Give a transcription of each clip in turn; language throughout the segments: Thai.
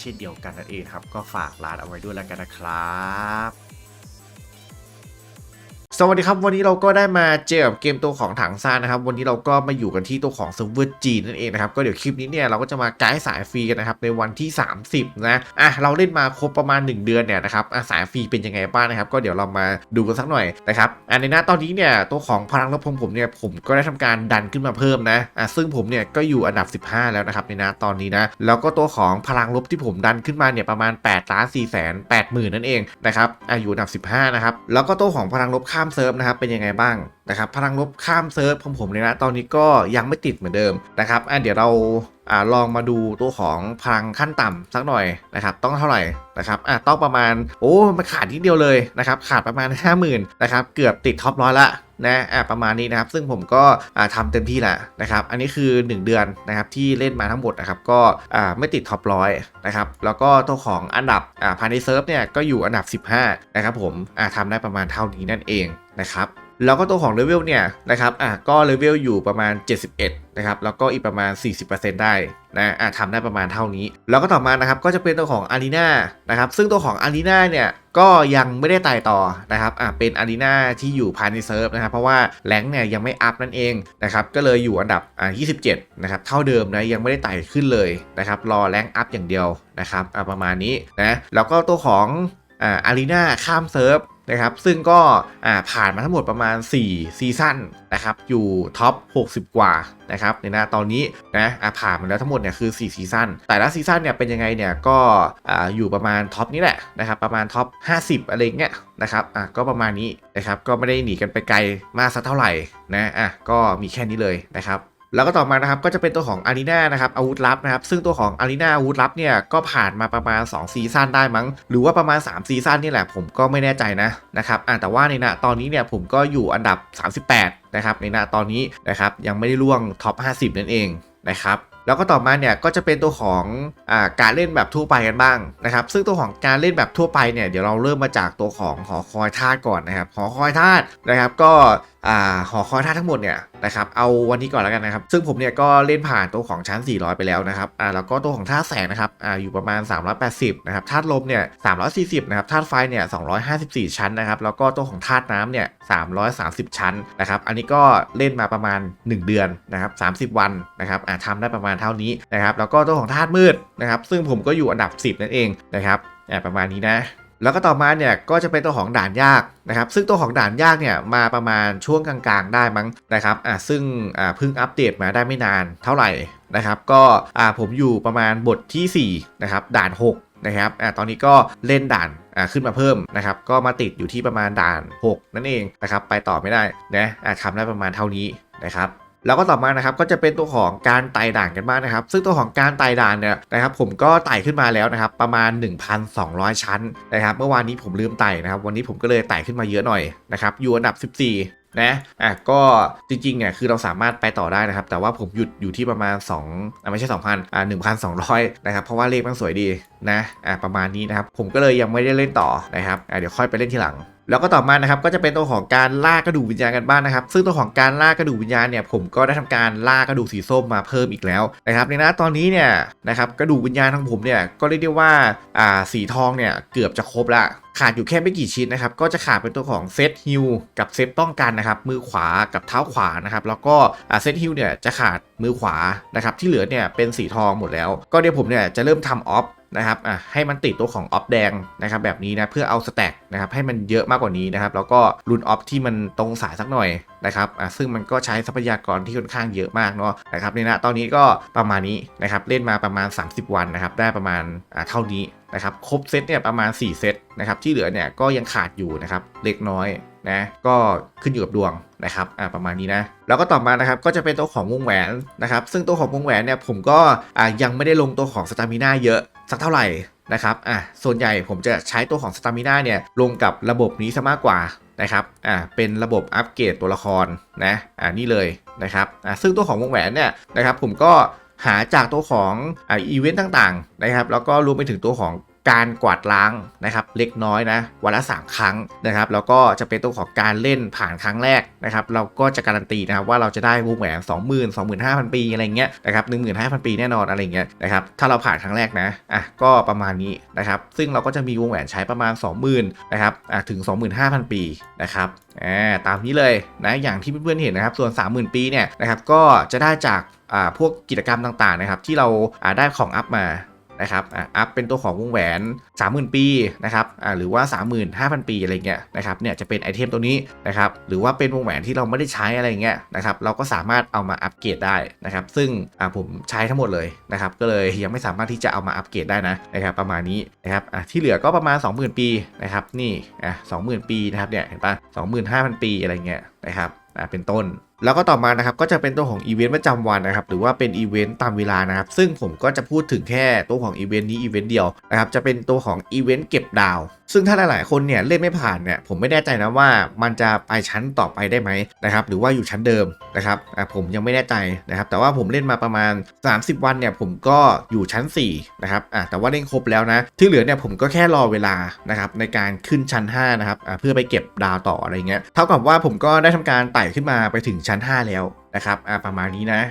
เช่นเดียวกันนั่นเองครับ ก็ฝากร้านเอาไว้ด้วยแล้วกันนะครับ สวัสดีครับ วันนี้เราก็ได้มาเจอกับเกมตัวของถังซ่านนะครับ วันนี้เราก็มาอยู่กันที่ตัวของเซิร์ฟเวอร์จีนนั่นเองนะครับ ก็เดี๋ยวคลิปนี้เนี่ยเราก็จะมาไกด์สายฟรีกันนะครับในวันที่ 30 นะ อะเราเล่นมาครบประมาณ 1 เดือนเนี่ยนะครับอะสายฟรีเป็นยังไงบ้างนะครับ ก็เดี๋ยวเรามาดูกันสักหน่อยนะครับ อะในหน้าตอนนี้เนี่ยตัวของพลังลบของผมเนี่ยผมก็ได้ทำการดันขึ้นมาเพิ่มนะ อะซึ่งผมเนี่ยก็อยู่อันดับ 15 แล้วนะครับในหน้าตอนนี้นะ แล้วก็ตัวของพลังลบที่ผมดันขึ้นมาเนี่ยประมาณ8ล้าน4แสน8หมื่นนั่นเองนะครับ อะอยู่อันดับ 15 นะครับ แล้วก็ตัวของพลังลบข้ามเซิร์ฟนะครับเป็นยังไงบ้างนะครับพลังลบข้ามเซิร์ฟของผมเนี่ยนะตอนนี้ก็ยังไม่ติดเหมือนเดิมนะครับอะเดี๋ยวเราอ่าลองมาดูตัวของพลังขั้นต่ำสักหน่อยนะครับต้องเท่าไหร่นะครับอะต้องประมาณโอ้มันขาดนิดเดียวเลยนะครับขาดประมาณ 50,000นะครับเกือบติดท็อปร้อยละ นะอะประมาณนี้นะครับ ซึ่งผมก็ทำทำเต็มที่แหละนะครับ อันนี้คือ 1 เดือนนะครับที่เล่นมาทั้งหมดนะครับก็ไม่ติดท็อปร้อยนะครับแล้วก็ตัวของอันดับอ่าภายในเซิร์ฟเนี่ยก็อยู่อันดับ 15 นะครับผมอ่าทำได้ประมาณเท่านี้นั่นเองนะครับ แล้วก็ตัวของเลเวลเนี่ยนะครับอะก็เลเวลอยู่ประมาณ 71 นะครับ แล้วก็อีกประมาณ 40%ได้นะอะทำได้ประมาณเท่านี้ แล้วก็ต่อมานะครับก็จะเป็นตัวของอารีนานะครับซึ่งตัวของอารีนาเนี่ยก็ยังไม่ได้ไต่ต่อนะครับอะเป็นอารีนาที่อยู่ภายในเซิร์ฟนะครับเพราะว่าแรงเนี่ยยังไม่อัพนั่นเองนะครับก็เลยอยู่อันดับอะ27 นะครับเท่าเดิมนะยังไม่ได้ไต่ขึ้นเลยนะครับรอแรงอัพอย่างเดียวนะครับอะประมาณนี้นะแล้วก็ตัวของอ่าอารีนาข้ามเซิร์ฟ นะครับซึ่งก็ผ่านมาทั้งหมดประมาณ 4 ซีซั่นนะครับอยู่ท็อป 60 กว่านะครับในหน้าตอนนี้นะผ่านมาแล้วทั้งหมดเนี่ยคือ 4 ซีซั่นแต่ละซีซั่นเนี่ยเป็นยังไงเนี่ยก็ออยู่ประมาณท็อปนี้แหละนะครับประมาณท็อป 50 อะไรเงี้ยนะครับอะก็ประมาณนี้นะครับก็ไม่ได้หนีกันไปไกลมากสักเท่าไหร่นะอะก็มีแค่นี้เลยนะครับ แล้วก็ต่อมานะครับก็จะเป็นตัวของอารีนานะครับอาวุธลับนะครับซึ่งตัวของอารีนาอาวุธลับเนี่ยก็ผ่านมาประมาณ 2 ซีซั่นได้มั้ง หรือว่าประมาณ 3 ซีซั่นนี่แหละผมก็ไม่แน่ใจนะนะครับแต่ว่าในณตอนนี้เนี่ยผมก็อยู่อันดับ 38 นะครับในณตอนนี้นะครับยังไม่ได้ล่วงท็อป 50 นั่นเองนะครับแล้วก็ต่อมาเนี่ยก็จะเป็นตัวของอาการเล่นแบบทั่วไปกันบ้างนะครับ ซึ่งตัวของการเล่นแบบทั่วไปเนี่ยเดี๋ยวเราเริ่มมาจากตัวของหอคอยธาตุก่อนนะครับหอคอยธาตุนะครับก็หอคอยธาทั้งหมดเนี่ยนะครับเอาวันนี้ก่อนแล้วกันนะครับ ซึ่งผมเนี่ยก็เล่นผ่านตัวของชั้น 400 ไปแล้วนะครับอ่าแล้วก็ตัวของธาแสงนะครับอ่าอยู่ประมาณ 380นะครับธาตุลมเนี่ย340นะครับธาตุไฟเนี่ย254 ชั้นนะครับแล้วก็ตัวของธาตุน้ำเนี่ย330 ชั้นนะครับอันนี้ก็เล่นมาประมาณ 1 เดือนนะครับ30 วันนะครับอ่าทำได้ประมาณเท่านี้นะครับแล้วก็ตัวของธาตุมืดนะครับซึ่งผมก็อยู่อันดับ 10 นั่นเองนะครับอ่าประมาณนี้นะ แล้วก็ต่อมาเนี่ยก็จะเป็นตัวของด่านยากนะครับ ซึ่งตัวของด่านยากเนี่ยมาประมาณช่วงกลางๆ ได้มั้งนะครับอ่าซึ่งอ่าเพิ่งอัปเดตมาได้ไม่นานเท่าไหร่นะครับ ก็อ่าผมอยู่ประมาณบททีสี่4นะครับด่าน 6 นะครับอ่าตอนนี้ก็เล่นด่านอ่าขึ้นมาเพิ่มนะครับ ก็มาติดอยู่ที่ประมาณด่าน 6 นั่นเองนะครับ ไปต่อไม่ได้นะอ่าทำได้ประมาณเท่านี้นะครับ แล้วก็ต่อมานะครับก็จะเป็นตัวของการไต่ด่านกันบ้างนะครับ ซึ่งตัวของการไต่ด่านเนี่ยนะครับผมก็ไต่ขึ้นมาแล้วนะครับประมาณ 1,200 ชั้นนะครับเมื่อวานนี้ผมลืมไต่นะครับวันนี้ผมก็เลยไต่ขึ้นมาเยอะหน่อยนะครับอยู่อันดับ 14นะอะก็จริงๆเนี่ยคือเราสามารถไปต่อได้นะครับ แต่ว่าผมหยุดอยู่ที่ประมาณ2อะไม่ใช่ 2,000อ่า1,200 นะครับ เพราะว่าเลขมันสวยดีนะอะประมาณนี้นะครับ ผมก็เลยยังไม่ได้เล่นต่อนะครับอะเดี๋ยวค่อยไปเล่นทีหลัง แล้วก็ต่อมานะครับก็จะเป็นตัวของการล่ากระดูกวิญญาณกันบ้างนะครับ ซึ่งตัวของการล่ากระดูกวิญญาณเนี่ยผมก็ได้ทำการล่ากระดูกสีส้มมาเพิ่มอีกแล้วนะครับในนะตอนนี้เนี่ยนะครับกระดูกวิญญาณของผมเนี่ยก็เรียกได้ว่าอ่าสีทองเนี่ยเกือบจะครบละขาดอยู่แค่ไม่กี่ชิ้นนะครับก็จะขาดเป็นตัวของเซตฮิลกับเซตป้องกันนะครับมือขวากับเท้าขวานะครับแล้วก็เซตฮิลเนี่ยจะขาดมือขวานะครับที่เหลือเนี่ยเป็นสีทองหมดแล้ว ก็เดี๋ยวผมเนี่ยจะเริ่มทำออฟ นะครับอะให้มันติดตัวของออฟแดงนะครับแบบนี้นะเพื่อเอาสแต็กนะครับให้มันเยอะมากกว่านี้นะครับแล้วก็รุนออฟที่มันตรงสายสักหน่อยนะครับอะซึ่งมันก็ใช้ทรัพยากรที่ค่อนข้างเยอะมากเนาะนะครับเนี่ยนะตอนนี้ก็ประมาณนี้นะครับเล่นมาประมาณ 30 วันนะครับได้ประมาณอะเท่านี้นะครับครบเซตเนี่ยประมาณ 4 เซตนะครับที่เหลือเนี่ยก็ยังขาดอยู่นะครับเล็กน้อยนะก็ขึ้นอยู่กับดวงนะครับอะประมาณนี้นะแล้วก็ต่อมานะครับก็จะเป็นตัวของวงแหวนนะครับซึ่งตัวของวงแหวนเนี่ยผมก็อะยังไม่ได้ลงตัวของสตามิน่าเยอะ สักเท่าไหร่นะครับอะส่วนใหญ่ผมจะใช้ตัวของสตามิน่าเนี่ยลงกับระบบนี้ซะมากกว่านะครับอะเป็นระบบอัปเกรดตัวละครนะอะนี่เลยนะครับอะซึ่งตัวของวงแหวนเนี่ยนะครับผมก็หาจากตัวของอ่าอีเวนต์ต่างๆนะครับแล้วก็รวมไปถึงตัวของ การกวาดล้างนะครับเล็กน้อยนะวันละ3ครั้งนะครับแล้วก็จะเป็นตัวของการเล่นผ่านครั้งแรกนะครับเราก็จะการันตีนะครับว่าเราจะได้วงแหวน20,000 25,000 ปีอะไรเงี้ยนะครับ15,000 ปีแน่นอนอะไรเงี้ยนะครับถ้าเราผ่านครั้งแรกนะอะก็ประมาณนี้นะครับซึ่งเราก็จะมีวงแหวนใช้ประมาณ 20,000นะครับอะถึง 25,000 ปีนะครับอ่าตามนี้เลยนะอย่างที่เพื่อนๆเห็นนะครับส่วน 30,000 ปีเนี่ยนะครับก็จะได้จากอ่าพวกกิจกรรมต่างๆนะครับที่เราอ่าได้ของอัพมา นะครับอะอัพเป็นตัวของวงแหวน 30,000 ปีนะครับอ่าหรือว่า 35,000 ปีอะไรเงี้ยนะครับเนี่ยจะเป็นไอเทมตัวนี้นะครับหรือว่าเป็นวงแหวนที่เราไม่ได้ใช้อะไรเงี้ยนะครับเราก็สามารถเอามาอัปเกรดได้นะครับซึ่งอ่าผมใช้ทั้งหมดเลยนะครับก็เลยยังไม่สามารถที่จะเอามาอัปเกรดได้นะนะครับประมาณนี้นะครับอะที่เหลือก็ประมาณ 20,000 ปีนะครับนี่อะ20,000 ปีนะครับเนี่ยเห็นปะ25,000 ปีอะไรเงี้ยนะครับอะเป็นต้น แล้วก็ต่อมานะครับก็จะเป็นตัวของอีเวนต์ประจำวันนะครับหรือว่าเป็นอีเวนต์ตามเวลานะครับซึ่งผมก็จะพูดถึงแค่ตัวของอีเวนต์นี้อีเวนต์เดียวนะครับจะเป็นตัวของอีเวนต์เก็บดาว ซึ่งถ้าหลายๆคนเนี่ยเล่นไม่ผ่านเนี่ยผมไม่แน่ใจนะว่ามันจะไปชั้นต่อไปได้ไหมนะครับหรือว่าอยู่ชั้นเดิมนะครับอะผมยังไม่แน่ใจนะครับแต่ว่าผมเล่นมาประมาณ 30 วันเนี่ยผมก็อยู่ชั้น4นะครับอะแต่ว่าเล่นครบแล้วนะ ที่เหลือเนี่ยผมก็แค่รอเวลานะครับในการขึ้นชั้น5นะครับอะเพื่อไปเก็บดาวต่ออะไรเงี้ยเท่ากับว่าผมก็ได้ทำการไต่ขึ้นมาไปถึงชั้น 5 แล้วนะครับอะประมาณนี้นะ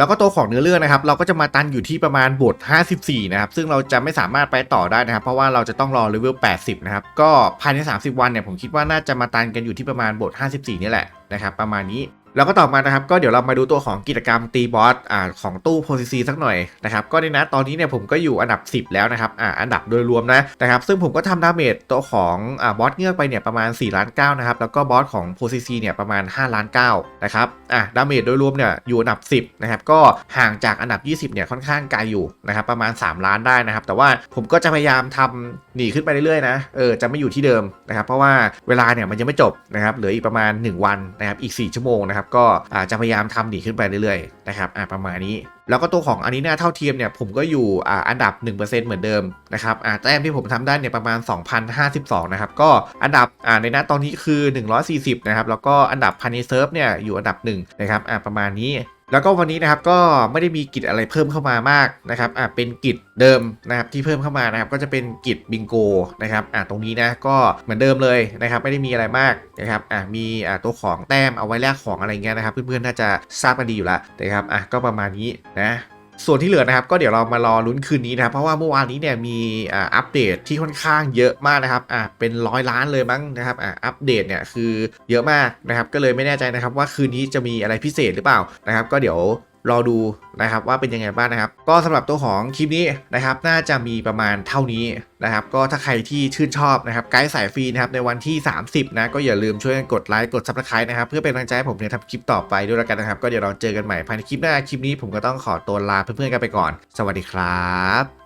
แล้วก็ตัวของเนื้อเรื่องนะครับ เราก็จะมาตันอยู่ที่ประมาณบท 54 นะครับ ซึ่งเราจะไม่สามารถไปต่อได้นะครับ เพราะว่าเราจะต้องรอเลเวล 80 นะครับ ก็ภายใน 30 วันเนี่ยผมคิดว่าน่าจะมาตันกันอยู่ที่ประมาณบท 54 นี่แหละนะครับ ประมาณนี้ แล้วก็ต่อมานะครับก็เดี๋ยวเรามาดูตัวของกิจกรรมตีบอสอ่าของตู้โพซิซีสักหน่อยนะครับก็ในนะตอนนี้เนี่ยผมก็อยู่อันดับ 10 แล้วนะครับอ่าอันดับโดยรวมนะนะครับซึ่งผมก็ทำดาเมจตัวของอ่าบอสเงือกไปเนี่ยประมาณ4ล้าน9นะครับแล้วก็บอสของโพซิซีเนี่ยประมาณ5ล้าน9นะครับอ่าดาเมจโดยรวมเนี่ยอยู่อันดับ 10นะครับก็ห่างจากอันดับ 20เนี่ยค่อนข้างไกลอยู่นะครับประมาณ 3 ล้านได้นะครับแต่ว่าผมก็จะพยายามทำหนีขึ้นไปเรื่อยๆนะเออจะไม่อยู่ที่เดิมนะครับเพราะว่าเวลาเนี่ยมันยังไม่จบนะครับเหลืออีกประมาณ 1 วันนะครับอีก 4 ชั่วโมงนะครับก็อาจะพยายามทำหนีขึ้นไปเรื่อยๆนะครับประมาณนี้ แล้วก็ตัวของอันนี้เนี่ยเท่าเทียมเนี่ยผมก็อยู่อ,อันดับ 1%เหมือนเดิมนะครับแต้มที่ผมทำได้เนี่ยประมาณ 2,052 นะครับ ก็อันดับในหน้าตอนนี้คือ 140 นะครับ แล้วก็อันดับพันในเซิร์ฟเนี่ยอยู่อันดับ1นะครับประมาณนี้ แล้วก็วันนี้นะครับก็ไม่ได้มีกิจอะไรเพิ่มเข้ามามากนะครับอะเป็นกิจเดิมนะครับที่เพิ่มเข้ามานะครับก็จะเป็นกิจบิงโกนะครับอะตรงนี้นะก็เหมือนเดิมเลยนะครับไม่ได้มีอะไรมากนะครับอะมีอะตัวของแต้มเอาไว้แลกของอะไรเงี้ยนะครับ เพื่อนๆน่าจะทราบกันดีอยู่ละนะครับอะก็ประมาณนี้นะ ส่วนที่เหลือนะครับก็เดี๋ยวเรามารอลุ้นคืนนี้นะครับเพราะว่าเมื่อวานนี้เนี่ยมีอ่าอัปเดตที่ค่อนข้างเยอะมากนะครับอ่าเป็นร้อยล้านเลยมั้งนะครับอ่าอัปเดตเนี่ยคือเยอะมากนะครับก็เลยไม่แน่ใจนะครับว่าคืนนี้จะมีอะไรพิเศษหรือเปล่านะครับก็เดี๋ยว รอดูนะครับว่าเป็นยังไงบ้างนะครับ ก็สำหรับตัวของคลิปนี้นะครับน่าจะมีประมาณเท่านี้นะครับก็ถ้าใครที่ชื่นชอบนะครับไกด์สายฟรีนะครับในวันที่ 30นะก็อย่าลืมช่วยกันกดไลค์กดซับสไครต์นะครับเพื่อเป็นกำลังใจให้ผมเนี่ยทำคลิปต่อไปด้วยล้วกันนะครับ ก็เดี๋ยวเราเจอกันใหม่ภายในคลิปหน้าคลิปนี้ผมก็ต้องขอตัวลาเพื่อนๆกันไปก่อน สวัสดีครับ